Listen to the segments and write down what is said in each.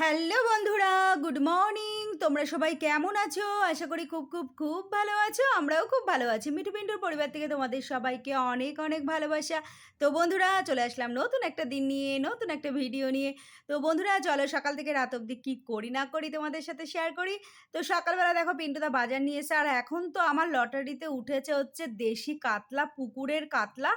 Hello বন্ধুরা, good morning. তোমরা সবাই কেমন আছো? আশা করি খুব খুব খুব ভালো আছো। আমরাও খুব ভালো আছি। মিঠু পিন্টুর পরিবার থেকে তোমাদের সবাইকে অনেক অনেক ভালোবাসা। তো বন্ধুরা, চলে আসলাম নতুন একটা দিন নিয়ে, নতুন একটা ভিডিও নিয়ে। তো বন্ধুরা, চলো সকাল থেকে রাত অবধি কী করি না করি তোমাদের সাথে শেয়ার করি। তো সকালবেলা দেখো পিন্টুদা বাজার নিয়ে এসে, আর এখন তো আমার লটারিতে উঠেছে হচ্ছে দেশি কাতলা, পুকুরের কাতলা।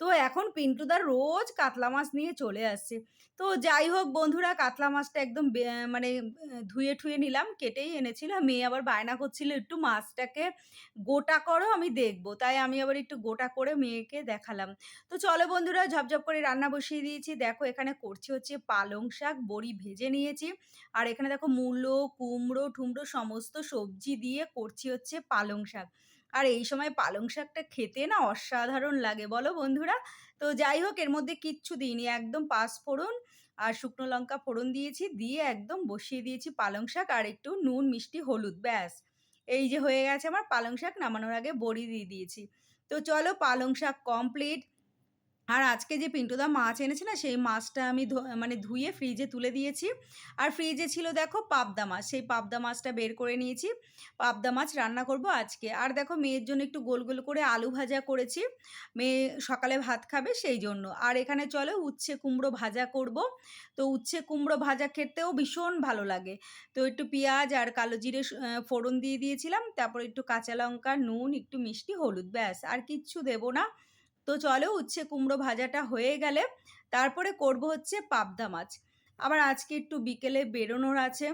তো এখন পিন্টুদা রোজ কাতলা মাছ নিয়ে চলে আসছে। তো যাই হোক বন্ধুরা, কাতলা মাছটা একদম মানে ধুয়ে ঠুয়ে নিলাম, কেটেই এনেছিল। মেয়ে আবার বায়না করছিল, একটু মাছটাকে গোটা করো, আমি দেখব। তাই আমি আবার একটু গোটা করে মেয়েকে দেখালাম। তো চলো বন্ধুরা, ঝপঝপ করে রান্না বসিয়ে দিয়েছি। দেখো, এখানে করছি হচ্ছে পালং শাক, বড়ি ভেজে নিয়েছি। আর এখানে দেখো, মূলো, কুমড়ো, ঠুমড়ো সমস্ত সবজি দিয়ে করছি হচ্ছে পালং শাক। আর এই সময় পালং শাকটা খেতে না অসাধারণ লাগে, বলো বন্ধুরা? তো যাই হোক, এর মধ্যে কিচ্ছু দিইনি, একদম পাঁচফোড়ন আর শুকনো লঙ্কা ফোড়ন দিয়েছি, দিয়ে একদম বসিয়ে দিয়েছি পালং শাক আর একটু নুন, মিষ্টি, হলুদ, ব্যাস। এই যে হয়ে গেছে আমার পালং শাক, নামানোর আগে বড়ি দিয়ে দিয়েছি। তো চলো পালং শাক কমপ্লিট আর আজকে যে পিন্টুদা মাছ এনেছে না সেই মাছটা আমি মানে ধুয়ে ফ্রিজে তুলে দিয়েছি। আর ফ্রিজে ছিল দেখো পাবদা মাছ, সেই পাবদা মাছটা বের করে নিয়েছি। পাবদা মাছ রান্না করব আজকে। আর দেখো মেয়ের জন্য একটু গোল গোল করে আলু ভাজা করেছি। মেয়ে সকালে ভাত খাবে সেই জন্য। আর এখানে চলো উচ্ছে কুমড়ো ভাজা করব। তো উচ্ছে কুমড়ো ভাজা খেতেও ভীষণ ভালো লাগে। তো একটু পেঁয়াজ আর কালো জিরে ফোড়ন দিয়ে দিয়েছিলাম। তারপর একটু কাঁচা লঙ্কা, নুন, একটু মিষ্টি, হলুদ, ব্যাস। আর কিচ্ছু দেবো না। তো চলো উচ্ছে কুমড়ো ভাজাটা হয়ে গেলে তারপরে করব হচ্ছে পাবদা মাছ। আবার আজকে একটু বিকেলে বেরোনোর আছে।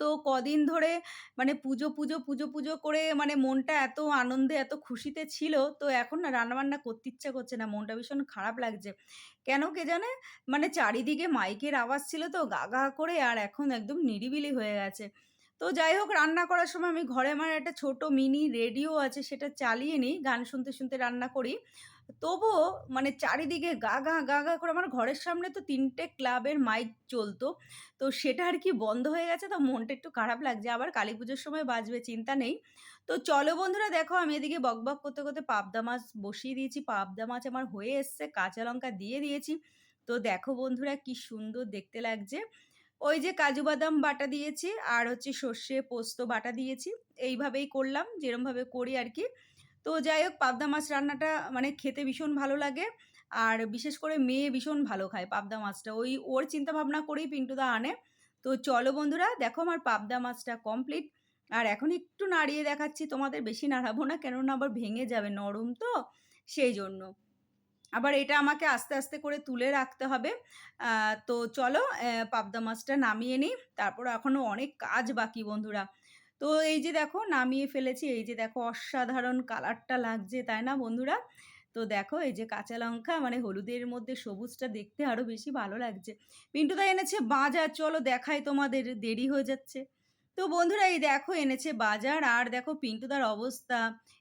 তো কদিন ধরে মানে পুজো পুজো পুজো পুজো করে মানে মনটা এত আনন্দে, এত খুশিতে ছিল, তো এখন না রান্নাবান্না করতে ইচ্ছা করছে না, মনটা ভীষণ খারাপ লাগছে। কেন কে জানে? মানে চারিদিকে মাইকের আওয়াজ ছিল তো, গা গা করে আর এখন একদম নিরিবিলি হয়ে গেছে। তো যাই হোক, রান্না করার সময় আমি ঘরে আমার একটা ছোট মিনি রেডিও আছে, সেটা চালিয়ে নিই, গান শুনতে শুনতে রান্না করি। তবুও মানে চারিদিকে গা গা গা গা করে আমার ঘরের সামনে তো তিনটে ক্লাবের মাইক চলতো। তো সেটা আর কি বন্ধ হয়ে গেছে, তো মনটা একটু খারাপ লাগছে। আবার কালী পুজোর সময় বাজবে, চিন্তা নেই। তো চলো বন্ধুরা, দেখো আমি এদিকে বকবক করতে করতে পাবদা মাছ বসিয়ে দিয়েছি। পাবদা মাছ আমার হয়ে এসছে, কাঁচা লঙ্কা দিয়ে দিয়েছি। তো দেখো বন্ধুরা কি সুন্দর দেখতে লাগছে। ওই যে কাজু বাদাম বাটা দিয়েছি, আর হচ্ছে সর্ষে পোস্ত বাটা দিয়েছি। এইভাবেই করলাম, যেরমভাবে করি আর কি। তো যাই হোক পাবদা মাছ রান্নাটা মানে খেতে ভীষণ ভালো লাগে। আর বিশেষ করে মেয়ে ভীষণ ভালো খায় পাবদা মাছটা। ওই ওর চিন্তা ভাবনা করেই পিন্টুদা আনে। তো চলো বন্ধুরা, দেখো আমার পাবদা মাছটা কমপ্লিট আর এখন একটু নাড়িয়ে দেখাচ্ছি, তোমাদের বেশি নাড়াবো না, কেননা আবার ভেঙে যাবে নরম তো, সেই জন্য। আবার এটা আমাকে আস্তে আস্তে করে তুলে রাখতে হবে। তো চলো পাবদা মাছটা নামিয়ে নিই। তারপর এখনও অনেক কাজ বাকি বন্ধুরা। তো এই যে দেখো নামিয়ে ফেলেছি, এই যে দেখো অসাধারণ কালারটা লাগছে, তাই না বন্ধুরা? তো দেখো এই যে কাঁচা লঙ্কা মানে হলুদের মধ্যে সবুজটা দেখতে আরও বেশি ভালো লাগছে। পিন্টু পিন্টুদা এনেছে বাজার, চলো দেখাই তোমাদের, দেরি হয়ে যাচ্ছে। তো বন্ধুরা এই দেখো এনেছে বাজার, আর দেখো পিন্টুদার অবস্থা।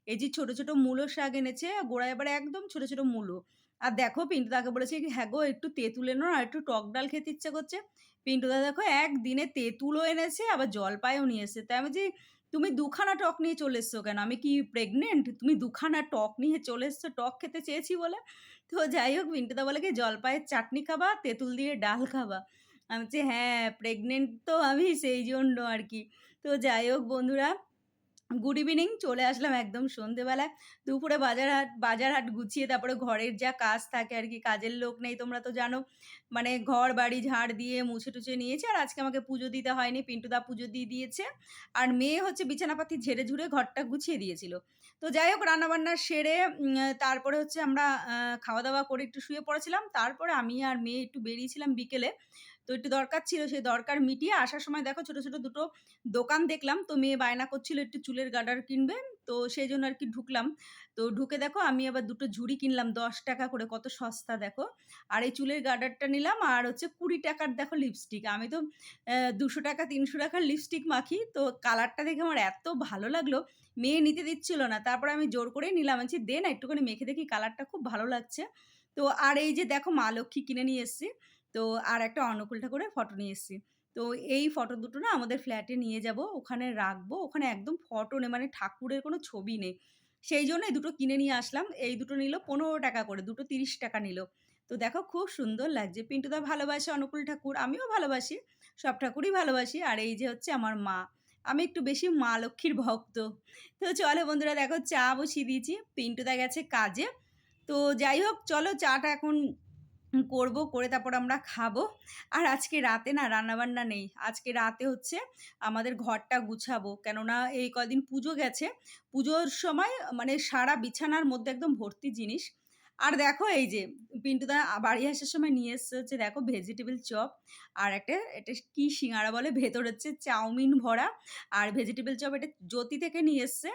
এই যে ছোটো ছোটো মূলো শাক এনেছে, গোড়ায় এবার একদম ছোটো ছোটো মূলো। আর দেখো পিন্টুদাকে বলেছে কি হ্যাঁ গো, একটু তেঁতুল এনো, আর একটু টক ডাল খেতে ইচ্ছে করছে। পিন্টুদা দেখো একদিনে তেঁতুলও এনেছে, আবার জলপাইও নিয়ে এসেছে। তাই আমি যে, তুমি দুখানা টক নিয়ে চলে এসছো কেন? আমি কি প্রেগনেন্ট তুমি দুখানা টক নিয়ে চলে এসছো, টক খেতে চেয়েছি বলে? তো যাই হোক পিন্টুদা বলে কি, জলপাইয়ের চাটনি খাবা, তেঁতুল দিয়ে ডাল খাবা। আমি বলছি হ্যাঁ প্রেগনেন্ট তো আমি, সেই জন্য আর কি। তো যাই হোক, বন্ধুরা গুড ইভিনিং চলে আসলাম একদম সন্ধেবেলায়। দুপুরে বাজার হাট বাজার হাট গুছিয়ে তারপরে ঘরের যা কাজ থাকে আর কি, কাজের লোক নেই তোমরা তো জানো। মানে ঘর, বাড়ি, ঝাড় দিয়ে মুছে টুছে নিয়েছে আর আজকে আমাকে পুজো দিতে হয়নি পিন্টুদা পুজো দিয়ে দিয়েছে। আর মেয়ে হচ্ছে বিছানাপাতি ঝেড়ে ঝুড়ে ঘরটা গুছিয়ে দিয়েছিল। তো যাই হোক, রান্নাবান্না সেরে তারপরে হচ্ছে আমরা খাওয়া দাওয়া করে একটু শুয়ে পড়েছিলাম। তারপরে আমি আর মেয়ে একটু বেরিয়েছিলাম বিকেলে। তো একটু দরকার ছিল সেই দরকার মিটিয়ে আসার সময় দেখো ছোট ছোট দুটো দোকান দেখলাম, তো মেয়ে বায়না করছিল একটু চুলের গার্ডার কিনবে, তো সেই জন্য আর কি ঢুকলাম। তো ঢুকে দেখো আমি আবার দুটো ঝুড়ি কিনলাম, দশ টাকা করে, কত সস্তা দেখো। আর এই চুলের গার্ডারটা নিলাম, আর হচ্ছে কুড়ি টাকার দেখো লিপস্টিক আমি তো দুশো টাকা, তিনশো টাকার লিপস্টিক মাখি, তো কালারটা দেখে আমার এত ভালো লাগল, মেয়ে নিতে দিচ্ছিল না। তারপর আমি জোর করেই নিলাম বলছি, দে না, একটুখানি মেখে দেখি কালারটা খুব ভালো লাগছে। তো আর এই যে দেখো মা লক্ষ্মী কিনে নিয়ে এসেছি। তো আর একটা অনুকূল ঠাকুরের ফটো নিয়ে এসেছি তো এই ফটো দুটো না আমাদের ফ্ল্যাটে নিয়ে যাব, ওখানে রাখব, ওখানে একদম ফটো নেই মানে ঠাকুরের কোনো ছবি নেই সেই জন্য এই দুটো কিনে নিয়ে আসলাম, এই দুটো নিল পনেরো টাকা করে, দুটো তিরিশ টাকা নিল তো দেখো খুব সুন্দর লাগছে পিন্টুদা ভালোবাসে অনুকূল ঠাকুর, আমিও ভালোবাসি, সব ঠাকুরই ভালোবাসি। আর এই যে হচ্ছে আমার মা। আমি একটু বেশি মা লক্ষ্মীর ভক্ত। তো চলো বন্ধুরা দেখো চা বসিয়ে দিয়েছি। পিন্টুদা গেছে কাজে। তো যাই হোক, চলো চাটা এখন করব, করে তারপর আমরা খাব। আর আজকে রাতে না রান্নাবান্না নেই। আজকে রাতে হচ্ছে আমাদের ঘরটা গুছাবো। কেননা এই কয়দিন পুজো গেছে। পুজোর সময় মানে সারা বিছানার মধ্যে একদম ভর্তি জিনিস। আর দেখো এই যে পিন্টুদা বাড়ি আসার সময় নিয়ে এসছে হচ্ছে দেখো ভেজিটেবল চপ আর একটা এটা কি সিঙ্গারা বলে ভেতর হচ্ছে চাউমিন ভরা আর ভেজিটেবল চপ এটা জ্যোতি থেকে নিয়ে এসছে।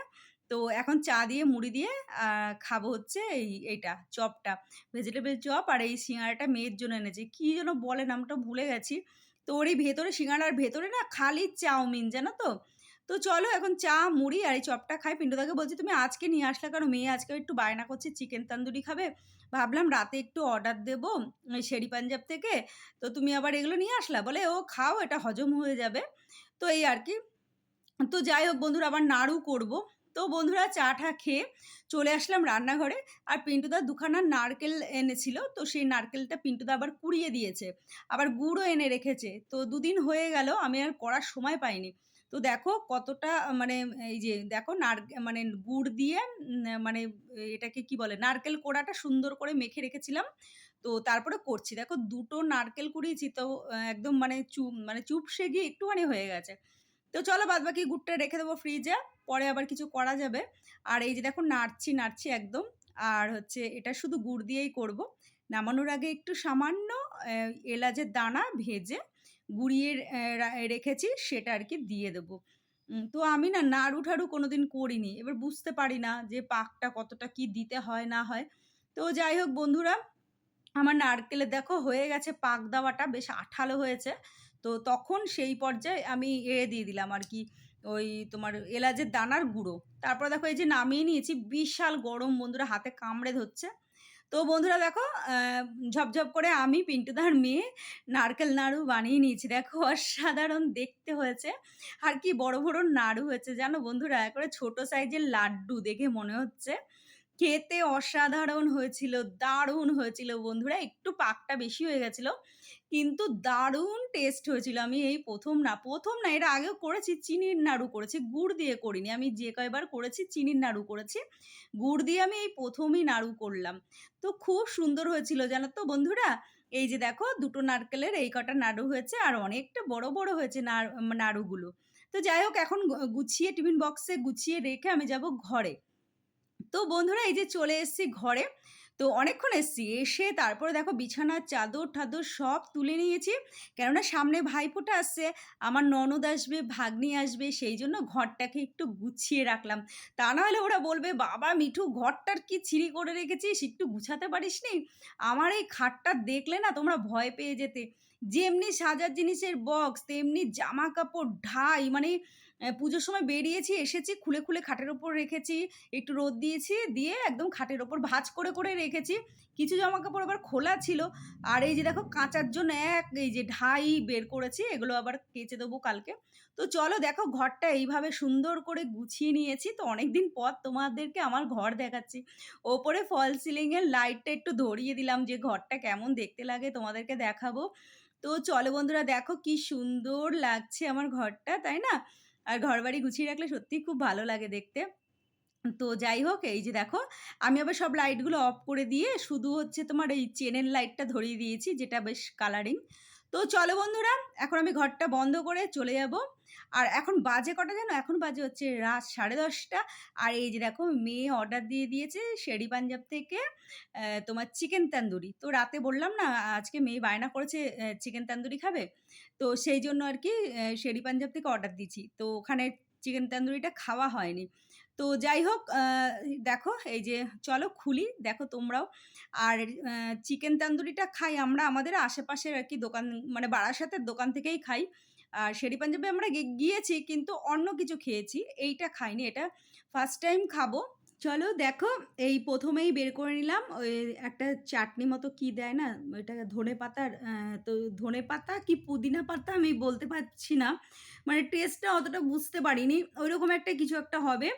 তো এখন চা দিয়ে মুড়ি দিয়ে খাব হচ্ছে এই এইটা চপটা। ভেজিটেবল চপ আর এই সিঙ্গারাটা মেয়ের জন্য এনেছে। কি যেন বলে নামটা ভুলে গেছি। তো ওর এই ভেতরে সিঙ্গারার ভেতরে না খালি চাউমিন জানো তো? তো চলো এখন চা, মুড়ি আর এই চপটা খাই। পিন্টুদাকে বলছি, "তুমি আজকে নিয়ে আসলে কারণ মেয়ে আজকে একটু বায়না করছে চিকেন তান্দুরি খাবে। ভাবলাম রাতে একটু অর্ডার দেবো শেরি পাঞ্জাব থেকে। তো তুমি আবার এগুলো নিয়ে আসলা?" বলে, "ও খাও এটা হজম হয়ে যাবে।" তো এই আর কি তো যাই হোক বন্ধুরা আবার নাড়ু করব। তো বন্ধুরা চা-টা খেয়ে চলে আসলাম রান্নাঘরে। আর পিন্টুদা দুখানা নারকেল এনেছিল। তো সেই নারকেলটা পিন্টুদা আবার কুড়িয়ে দিয়েছে। আবার গুড়ও এনে রেখেছে। তো দুদিন হয়ে গেল, আমি আর করার সময় পাইনি। তো দেখো কতটা মানে এই যে দেখো নার মানে গুড় দিয়ে মানে এটাকে কি বলে? নারকেল কোড়াটা সুন্দর করে মেখে রেখেছিলাম। তো তারপরে করছি। দেখো দুটো নারকেল কুড়িয়েছি, তো একদম মানে চুপ মানে চুপসে গিয়ে একটুখানি হয়ে গেছে। তো চলো বাদবাকি গুড়টা রেখে দেবো ফ্রিজে। পরে আবার কিছু করা যাবে। আর এই যে দেখো নাড়ছি, নাড়ছি একদম। আর হচ্ছে এটা শুধু গুড় দিয়েই করব। নামানোর আগে একটু সামান্য এলাচের দানা ভেজে গুঁড়িয়ে রেখেছি সেটা আর কি দিয়ে দেবো। তো আমি না নাড়ু-ঠাড়ু কোনোদিন করিনি। এবার বুঝতে পারি না যে পাকটা কতটা কি দিতে হয় না হয়। তো যাই হোক বন্ধুরা আমার নারকেলের দেখো হয়ে গেছে পাক দেওয়াটা বেশ আঠালো হয়েছে। তো তখন সেই পর্যায়ে আমি এ দিয়ে দিলাম আর কি ওই তোমার এলাচের দানার গুঁড়ো। তারপর দেখো এই যে নামিয়ে নিয়েছি বিশাল গরম বন্ধুরা হাতে কামড়ে ধরছে। তো বন্ধুরা দেখো ঝপঝপ করে আমি পিন্টুদার মেয়ে নারকেল নাড়ু বানিয়ে নিয়েছি। দেখো অসাধারণ দেখতে হয়েছে। আর কি বড়, বড় নাড়ু হয়েছে জানো বন্ধুরা? একেবারে ছোট সাইজের লাড্ডু দেখে মনে হচ্ছে। খেতে অসাধারণ হয়েছিল, দারুণ হয়েছিল বন্ধুরা। একটু পাকটা বেশি হয়ে গেছিল। কিন্তু দারুণ টেস্ট হয়েছিল। আমি এই প্রথম না, প্রথম না এর আগেও করেছি চিনির নাড়ু করেছি। গুড় দিয়ে করিনি। আমি যে কয়বার করেছি চিনির নাড়ু করেছি। গুড় দিয়ে আমি এই প্রথমই নাড়ু করলাম। তো খুব সুন্দর হয়েছিল জানো তো বন্ধুরা? এই যে দেখো দুটো নারকেলের এই কটা নাড়ু হয়েছে আর অনেকটা বড়, বড় হয়েছে নাড় নাড়ুগুলো। তো যাই হোক এখন গুছিয়ে টিফিন বক্সে গুছিয়ে রেখে আমি যাব ঘরে। তো বন্ধুরা এই যে চলে এসেছি ঘরে। তো অনেকক্ষণ এসেছি। এসে তারপরে দেখো বিছানার চাদর ঠাদর সব তুলে নিয়েছি। কেননা সামনে ভাইফোঁটা আসছে। আমার ননদ আসবে, ভাগ্নি আসবে সেই জন্য ঘরটাকে একটু গুছিয়ে রাখলাম। তা না হলে ওরা বলবে, "বাবা মিঠু ঘরটার কি ছিরি করে রেখেছিস? একটু গুছাতে পারিস নি আমার এই খাটটা দেখলে না তোমরা ভয় পেয়ে যেতে। যেমনি সাজার জিনিসের বক্স তেমনি জামাকাপড় ঢাই মানে পুজোর সময় বেরিয়েছি, এসেছি খুলে, খুলে খাটের ওপর রেখেছি। একটু রোদ দিয়েছি, দিয়ে একদম খাটের ওপর ভাঁজ করে, করে রেখেছি। কিছু জামা কাপড় আবার খোলা ছিল। আর এই যে দেখো কাঁচার জন্য এক এই যে ঢাই বের করেছি। এগুলো আবার কেচে দেবো কালকে। তো চলো দেখো ঘরটা এইভাবে সুন্দর করে গুছিয়ে নিয়েছি। তো অনেকদিন পর তোমাদেরকে আমার ঘর দেখাচ্ছি। ওপরে ফল সিলিংয়ের লাইটটা একটু ধরিয়ে দিলাম যে ঘরটা কেমন দেখতে লাগে তোমাদেরকে দেখাবো। তো চলো বন্ধুরা দেখো কি সুন্দর লাগছে আমার ঘরটা, তাই না? আর ঘর বাড়ি গুছিয়ে রাখলে সত্যিই খুব ভালো লাগে দেখতে। তো যাই হোক, এই যে দেখো, আমি আবার সব লাইটগুলো অফ করে দিয়ে শুধু হচ্ছে তোমার এই চেনের লাইটটা ধরিয়ে দিয়েছি, যেটা বেশ কালারিং। তো চলো বন্ধুরা, এখন আমি ঘরটা বন্ধ করে চলে যাব। আর এখন বাজে কটা জানো? এখন বাজে হচ্ছে রাত 10:30 আর এই যে দেখো, মেয়ে অর্ডার দিয়ে দিয়েছে শেরি পাঞ্জাব থেকে তোমার চিকেন তান্দুরি। তো রাতে বললাম না, আজকে মেয়ে বায়না করেছে চিকেন তান্দুরি খাবে। তো সেই জন্য আর কি শেরি পাঞ্জাব থেকে অর্ডার দিচ্ছি তো ওখানে চিকেন তান্দুরিটা খাওয়া হয়নি। তো যাই হোক দেখো, এই যে চলো খুলি, দেখো তোমরাও। আর চিকেন তান্দুরিটা খাই আমরা, আমাদের আশেপাশের আর কি দোকান মানে বারাসাতের দোকান থেকেই খাই। আর শেরি পাঞ্জাবে আমরা গিয়েছি, কিন্তু অন্য কিছু খেয়েছি। এইটা খাইনি। এটা ফার্স্ট টাইম খাব। চলো দেখো, এই প্রথমেই বের করে নিলাম ওই একটা চাটনি মতো কি দেয় না? ওইটা ধনেপাতার অ্যা তো ধনেপাতা কি পুদিনা পাতা আমি বলতে পারছি না। মানে টেস্টটা অতটা বুঝতে পারিনি। ঐরকম একটা কিছু একটা হবে।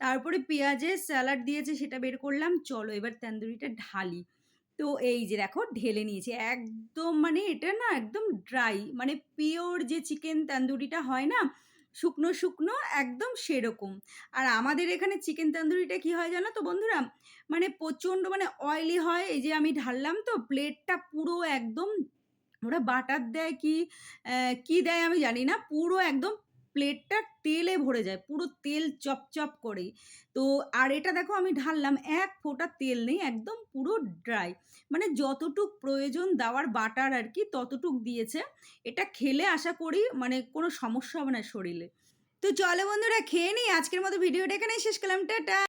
তারপরে পেঁয়াজের স্যালাড দিয়েছে, সেটা বের করলাম। চলো এবার তান্দুরিটা ঢালি। তো এই যে দেখো, ঢেলে নিয়েছি একদম মানে এটা না একদম ড্রাই মানে পিওর যে চিকেন তান্দুরিটা হয় না শুকনো শুকনো, একদম সেরকম। আর আমাদের এখানে চিকেন তন্দুরিটা কি হয় জানো তো বন্ধুরা? মানে প্রচণ্ড মানে অয়েলি হয়, এই যে আমি ঢাললাম তো প্লেটটা পুরো একদম, ওরা বাটার দেয় কি কি দেয় আমি জানি না, পুরো একদম প্লেটটা তেলে ভরে যায়, পুরো তেল চপচপ করে। তো, আর এটা দেখো আমি ঢাললাম, এক ফোঁটা তেল নেই, একদম পুরো ড্রাই মানে যতটুক প্রয়োজন দেওয়ার বাটার আর কি, ততটুক দিয়েছে। এটা খেলে আশা করি মানে কোনো সমস্যা হবে না শরীরে। তো চলো বন্ধুরা, খেয়ে নিই। আজকের মতো ভিডিওটা এখানে শেষ করলাম। টাটা!